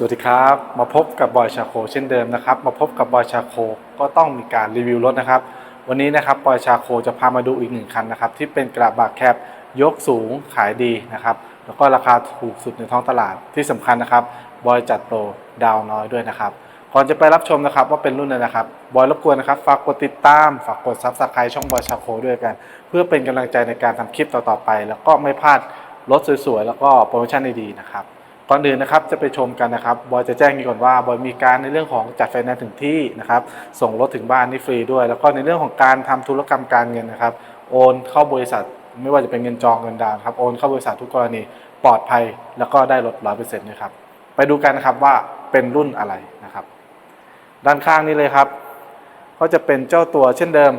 สวัสดีครับ มาพบกับบอยชาโคเช่นเดิมนะครับ มาพบกับบอยชาโคก็ต้องมีการรีวิวรถนะครับ วันนี้นะครับบอยชาโคจะพามาดูอีกหนึ่งคันนะครับ ที่เป็นกระบะแคบยกสูงขายดีนะครับ แล้วก็ราคาถูกสุดในท้องตลาดที่สำคัญนะครับบอยจัดโปรดาวน้อยด้วยนะครับก่อนจะไปรับชมนะครับว่าเป็นรุ่นอะไรนะครับบอยรบกวนนะครับฝากกดติดตามฝากกดซับสไครต์ช่องบอยชาโคด้วยกัน เพื่อเป็นกำลังใจในการทำคลิปต่อๆไป แล้วก็ไม่พลาดรถสวยๆแล้วก็โปรโมชั่นดีๆนะครับ ก่อนอื่นนะครับจะไปชมกันนะครับบอยจะแจ้งนี้ก่อนว่าบอยมีการในเรื่องของจัดไฟแนนซ์ถึงที่นะครับส่งรถถึงบ้านนี่ฟรีด้วย แล้วก็ในเรื่องของการทำธุรกรรมการเงินนะครับ โอนเข้าบริษัทไม่ว่าจะเป็นเงินจองเงินดาวน์ครับโอนเข้าบริษัททุกกรณีปลอดภัยแล้วก็ได้ลดร้อยเปอร์เซ็นต์นะครับไปดูกันนะครับว่าเป็นรุ่นอะไรนะครับ ด้านข้างนี้เลยครับ ก็จะเป็นเจ้าตัวเช่นเดิม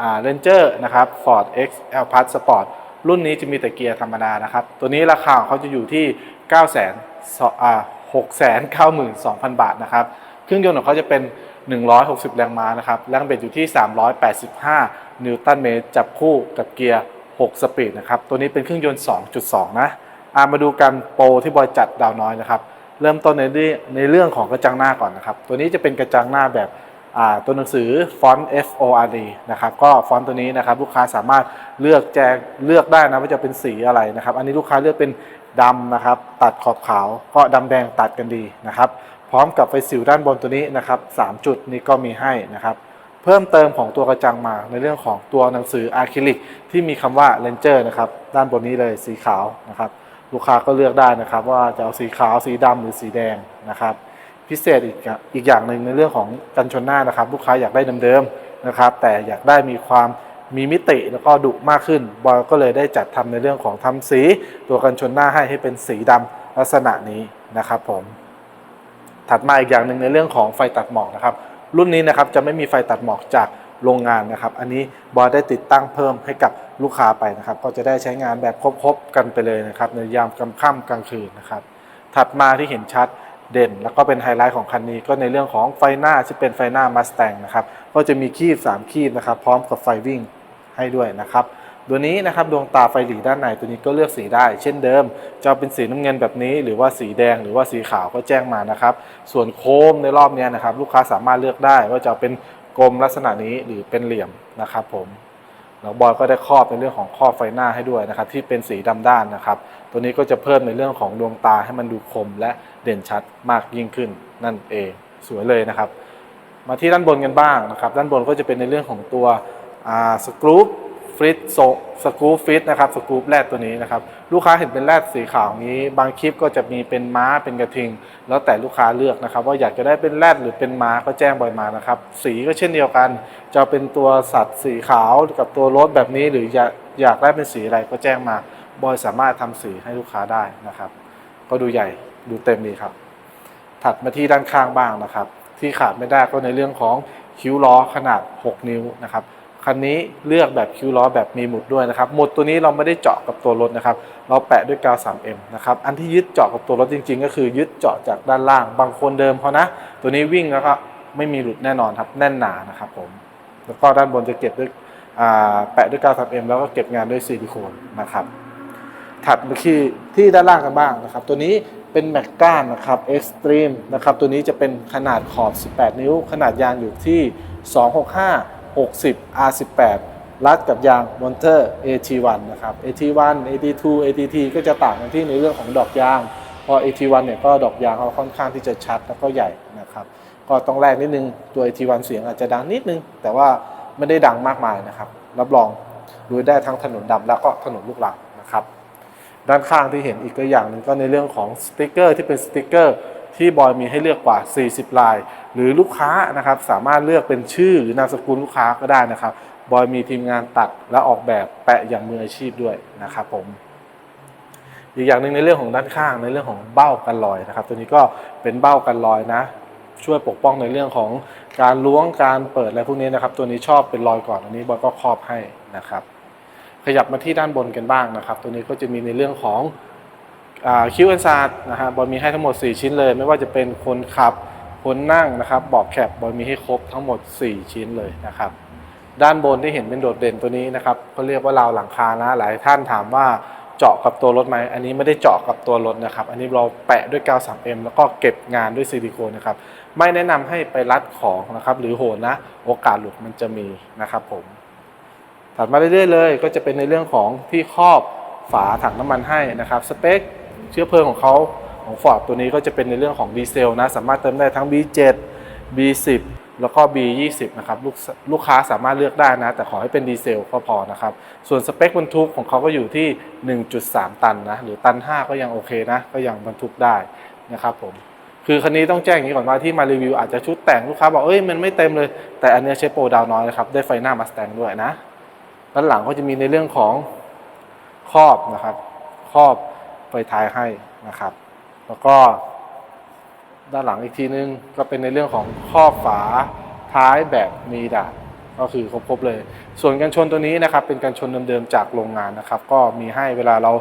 อ่า Ranger นะครับ Ford X L Plus Sport รุ่นนี้จะมีแต่เกียร์ธรรมดานะครับ ตัวนี้ราคาของเขาจะอยู่ที่ 9 0 0 0 0 692,000 บาทนะครับ เครื่องยนต์ของเขาจะเป็น 160 แรงม้านะครับ แรงเบิดอยู่ที่ 385 นิวตันเมตร จับคู่กับเกียร์ 6 สปีดนะครับ ตัวนี้เป็นเครื่องยนต์ 2.2 นะอามาดูกันโปรที่บอยจัดดาวน้อยนะครับ เริ่มต้นในในเรื่องของกระจังหน้าก่อนนะครับ ตัวนี้จะเป็นกระจังหน้าแบบตัวหนังสือฟอนต์ F O R D นะครับ ก็ฟอนต์ตัวนี้นะครับลูกค้าสามารถเลือกแจงเลือกได้นะว่าจะเป็นสีอะไรนะครับ อันนี้ลูกค้าเลือกเป็น ดำนะครับ ตัดขอบขาวก็ดำแดงตัดกันดีนะครับ พร้อมกับไฟสิวด้านบนตัวนี้นะครับ3จุดนี้ก็มีให้นะครับ เพิ่มเติมของตัวกระจังมาในเรื่องของตัวหนังสืออะคริลิกที่มีคำว่า Ranger นะครับด้านบนนี้เลยสีขาวนะครับ ลูกค้าก็เลือกได้นะครับ ว่าจะเอาสีขาวสีดำหรือสีแดงนะครับพิเศษอีกอีกอย่างหนึ่งในเรื่องของกันชนหน้านะครับ ลูกค้าอยากได้เดิมๆนะครับ แต่อยากได้มีความ มีมิติแล้วก็ดุมากขึ้น บอยก็เลยได้จัดทำในเรื่องของทำสี ตัวกันชนหน้าให้ให้เป็นสีดำลักษณะนี้นะครับผมถัดมาอีกอย่างหนึ่งในเรื่องของไฟตัดหมอกนะครับ รุ่นนี้นะครับจะไม่มีไฟตัดหมอกจากโรงงานนะครับ อันนี้บอยได้ติดตั้งเพิ่มให้กับลูกค้าไปนะครับ ก็จะได้ใช้งานแบบครบๆกันไปเลยนะครับ ในยามกลางค่ำกลางคืนนะครับ ถัดมาที่เห็นชัดเด่น แล้วก็เป็นไฮไลท์ของคันนี้ก็ในเรื่องของไฟหน้าที่เป็นไฟหน้ามาส t ตงนะครับ ก็จะมีคีบ3คีบนะครับ พร้อมกับไฟวิ่ง ให้ด้วยนะครับตัวนี้นะครับดวงตาไฟหลีด้านในตัวนี้ก็เลือกสีได้ เช่นเดิม จะเป็นสีน้ำเงินแบบนี้ หรือว่าสีแดงหรือว่าสีขาวก็แจ้งมานะครับ ส่วนโค้มในรอบนี้นะครับ ลูกค้าสามารถเลือกได้ ว่าจะเป็นกลมลักษณะนี้หรือเป็นเหลี่ยมนะครับผมแล้วบอยก็ได้ครอบในเรื่องของครอบไฟหน้าให้ด้วยนะครับ ที่เป็นสีดำด้านนะครับ ตัวนี้ก็จะเพิ่มในเรื่องของดวงตาให้มันดูคมและเด่นชัดมากยิ่งขึ้นนั่นเองสวยเลยนะครับ มาที่ด้านบนกันบ้างนะครับ ด้านบนก็จะเป็นในเรื่องของตัว สกรูปฟิตโซสกรูปฟิตนะครับสกรูปแรดตัวนี้นะครับลูกค้าเห็นเป็นแรดสีขาวนี้ บางคลิปก็จะมีเป็นม้าเป็นกระทิง แล้วแต่ลูกค้าเลือกนะครับ ว่าอยากจะได้เป็นแรดหรือเป็นม้าก็แจ้งบอยมานะครับ สีก็เช่นเดียวกัน จะเป็นตัวสัตว์สีขาวกับตัวรถแบบนี้ หรืออยากอยากได้เป็นสีอะไรก็แจ้งมาบอยสามารถทำสีให้ลูกค้าได้นะครับ ก็ดูใหญ่ดูเต็มดีครับ ถัดมาที่ด้านข้างบ้างนะครับ ที่ขาดไม่ได้ก็ในเรื่องของคิ้วล้อขนาด 6 นิ้วนะครับ คันนี้เลือกแบบคิวล้อแบบมีหมุดด้วยนะครับหมุดตัวนี้เราไม่ได้เจาะกับตัวรถนะครับ เราแปะด้วยกาว 3M นะครับ อันที่ยึดเจาะกับตัวรถจริง ๆ ก็คือยึดเจาะจากด้านล่าง บางคนเดิมเขานะ ตัวนี้วิ่งแล้วก็ไม่มีหลุดแน่นอนครับ แน่นหนานะครับผม แล้วก็ด้านบนจะเก็บด้วยแปะด้วยกาว 3M แล้วก็เก็บงานด้วยซิลิโคนนะครับ ถัดมาที่ที่ด้านล่างกันบ้างนะครับ ตัวนี้เป็นแม็กก้านนะครับ Extreme นะครับ ตัวนี้จะเป็นขนาดขอบ 18 นิ้ว ขนาดยางอยู่ที่ 265 60 R18 รัดกับยางมอนเตอร์ AT1 นะครับ AT1 AT2 ATT ก็จะต่างกันที่ในเรื่องของดอกยาง พอ AT1 เนี่ยก็ดอกยางเขาค่อนข้างที่จะชัดแล้วก็ใหญ่นะครับ ก็ต้องแรกนิดนึง ตัว AT1 เสียงอาจจะดังนิดนึง แต่ว่าไม่ได้ดังมากมายนะครับ รับรองดูได้ทั้งถนนดำแล้วก็ถนนลูกรังนะครับ ด้านข้างที่เห็นอีกตัวอย่างหนึ่งก็ในเรื่องของสติกเกอร์ที่เป็นสติกเกอร์ ที่บอยมีให้เลือกกว่า 40 ลาย หรือลูกค้านะครับสามารถเลือกเป็นชื่อหรือนามสกุลลูกค้าก็ได้นะครับ บอยมีทีมงานตัดและออกแบบแปะอย่างมืออาชีพด้วยนะครับผมอีกอย่างหนึ่งในเรื่องของด้านข้างในเรื่องของเบ้ากันรอยนะครับ ตัวนี้ก็เป็นเบ้ากันรอยนะ ช่วยปกป้องในเรื่องของการล้วงการเปิดอะไรพวกนี้นะครับ ตัวนี้ชอบเป็นรอยก่อนอันนี้บอยก็ครอบให้นะครับ ขยับมาที่ด้านบนกันบ้างนะครับ ตัวนี้ก็จะมีในเรื่องของ คิวแอนซาร์นะฮะบอลมีให้ทั้งหมด 4 ชิ้นเลย ไม่ว่าจะเป็นคนขับคนนั่งนะครับเบอกแคปบอลมีให้ครบทั้งหมด 4 ชิ้นเลยนะครับด้านบนที่เห็นเป็นโดดเด่นตัวนี้นะครับเขาเรียกว่าราวหลังคานะหลายท่านถามว่าเจาะกับตัวรถไหมอันนี้ไม่ได้เจาะกับตัวรถนะครับ อันนี้เราแปะด้วยกาว 3M แล้วก็เก็บงานด้วยซิลิโคนนะครับไม่แนะนำให้ไปรัดของนะครับหรือโหนนะโอกาสหลุดมันจะมีนะครับผมถัดมาเรื่อยๆเลย ก็จะเป็นในเรื่องของที่ครอบฝาถังน้ำมันให้นะครับสเปค เชื้อเพลิงของเขาของฟอร์ดตัวนี้ก็จะเป็นในเรื่องของดีเซลนะ สามารถเติมได้ทั้ง B7 B10 แล้วก็ B20 นะครับลูกลูกค้าสามารถเลือกได้นะ แต่ขอให้เป็นดีเซลก็พอนะครับ ส่วนสเปคบรรทุกของเขาก็อยู่ที่ 1.3 ตันนะ หรือตัน 5 ก็ยังโอเคนะ ก็ยังบรรทุกได้นะครับผมคือคันนี้ต้องแจ้งอย่างนี้ก่อนว่าที่มารีวิวอาจจะชุดแต่งลูกค้าบอกเอ้ยมันไม่เต็มเลย แต่อันเนี้ยใช้โปรดาวน้อยนะครับ ได้ไฟหน้ามาสแตงด้วยนะด้านหลังก็จะมีในเรื่องของครอบนะครับครอบ ไฟท้ายให้นะครับ แล้วก็ด้านหลังอีกทีนึงก็เป็นในเรื่องของครอฝาท้ายแบบมีดาบก็คือครบๆเลย ส่วนกันชนตัวนี้นะครับเป็นกันชนเดิมๆจากโรงงานนะครับ ก็มีให้เวลาเรา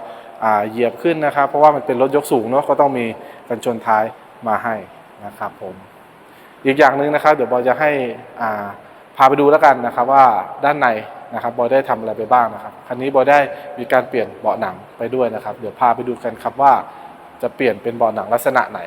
เหยียบขึ้นนะครับ เพราะว่ามันเป็นรถยกสูงเนาะก็ต้องมีกันชนท้ายมาให้นะครับผมอีกอย่างหนึ่งนะครับ เดี๋ยวบอยจะให้พาไปดูแล้วกันนะครับว่าด้านใน นะครับบอยได้ทำอะไรไปบ้างนะครับคันนี้บอยได้มีการเปลี่ยนเบาะหนังไปด้วยนะครับ เดี๋ยวพาไปดูกันครับว่าจะเปลี่ยนเป็นเบาะหนังลักษณะไหน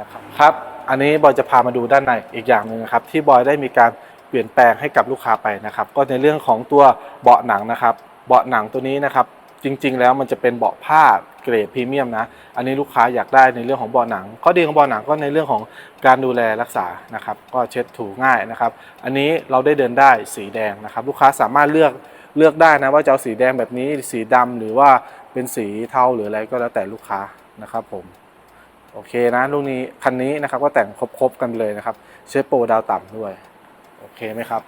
นะครับครับอันนี้บอยจะพามาดูด้านในอีกอย่างหนึ่งนะครับที่บอยได้มีการเปลี่ยนแปลงให้กับลูกค้าไปนะครับ ก็ในเรื่องของตัวเบาะหนังนะครับ เบาะหนังตัวนี้นะครับ จริง ๆ แล้วมันจะเป็นเบาะผ้า เกรดพรีเมียมนะ อันนี้ลูกค้าอยากได้ในเรื่องของเบาะหนัง ข้อดีของเบาะหนังก็ในเรื่องของการดูแลรักษานะครับ ก็เช็ดถูง่ายนะครับ อันนี้เราได้เดินได้สีแดงนะครับ ลูกค้าสามารถเลือกเลือกได้นะว่าจะเอาสีแดงแบบนี้สีดำหรือว่าเป็นสีเทาหรืออะไรก็แล้วแต่ลูกค้านะครับผมโอเคนะลูกนี้คันนี้นะครับก็แต่งครบๆกันเลยนะครับ เชฟโปรดาวต่ำด้วย โอเคไหมครับ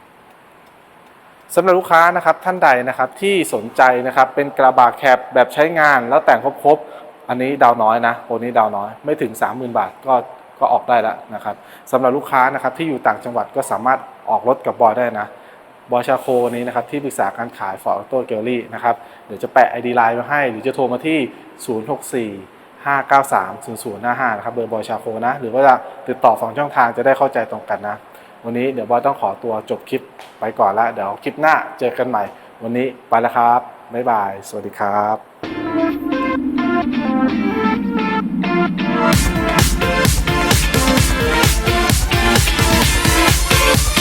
สำหรับลูกค้านะครับท่านใดนะครับที่สนใจนะครับเป็นกระบะแคปแบบใช้งานแล้วแต่งครบๆอันนี้ดาวน้อยนะโปรนี้ดาวน้อยไม่ถึง 30,000 บาทก็ก็ออกได้แล้วนะครับสำหรับลูกค้านะครับที่อยู่ต่างจังหวัดก็สามารถออกรถกับบอยได้นะบอยชาโคนี้นะครับที่ปรึกษาการขายฟอร์ดออโต้เกลลี่นะครับเดี๋ยวจะแปะ ID ไลน์มาให้ หรือจะโทรมาที่ 064 593 0055 นะครับเบอร์บอยชาโคนะ หรือว่าจะติดต่อฝั่งช่องทางจะได้เข้าใจตรงกันนะ วันนี้เดี๋ยวบอยต้องขอตัวจบคลิปไปก่อนแล้ว เดี๋ยวคลิปหน้าเจอกันใหม่ วันนี้ไปแล้วครับ บ๊ายบาย สวัสดีครับ